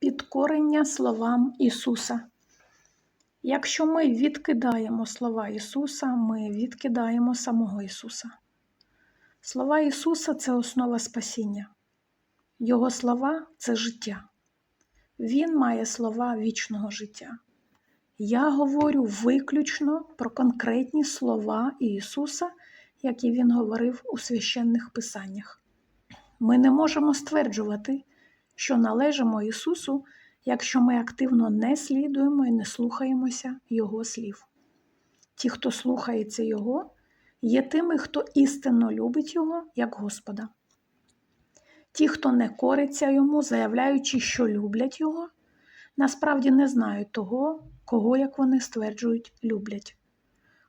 Підкорення словам Ісуса. Якщо ми відкидаємо слова Ісуса, ми відкидаємо самого Ісуса. Слова Ісуса це основа спасіння. Його слова це життя. Він має слова вічного життя. Я говорю виключно про конкретні слова Ісуса, які Він говорив у священних писаннях. Ми не можемо стверджувати, що належимо Ісусу, якщо ми активно не слідуємо і не слухаємося Його слів. Ті, хто слухається Його, є тими, хто істинно любить Його як Господа. Ті, хто не кориться йому, заявляючи, що люблять Його, насправді не знають того, кого, як вони стверджують, люблять.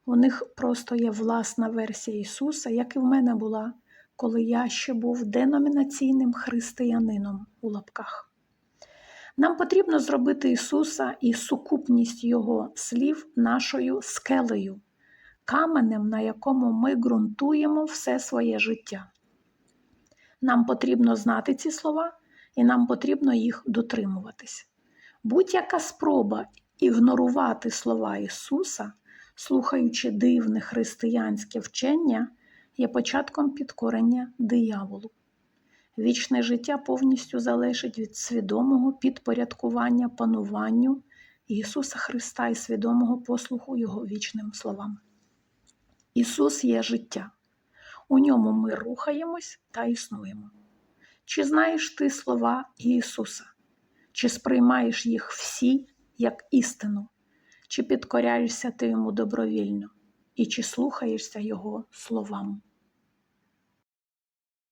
У них просто є власна версія Ісуса, як і в мене була, коли я ще був деномінаційним християнином у лапках. Нам потрібно зробити Ісуса і сукупність Його слів нашою скелею, каменем, на якому ми ґрунтуємо все своє життя. Нам потрібно знати ці слова, і нам потрібно їх дотримуватись. Будь-яка спроба ігнорувати слова Ісуса, слухаючи дивне християнське вчення, є початком підкорення дияволу. Вічне життя повністю залежить від свідомого підпорядкування пануванню Ісуса Христа і свідомого послуху Його вічним словам. Ісус є життя. У ньому ми рухаємось та існуємо. Чи знаєш ти слова Ісуса? Чи сприймаєш їх всі як істину? Чи підкоряєшся ти йому добровільно? І чи слухаєшся Його словам?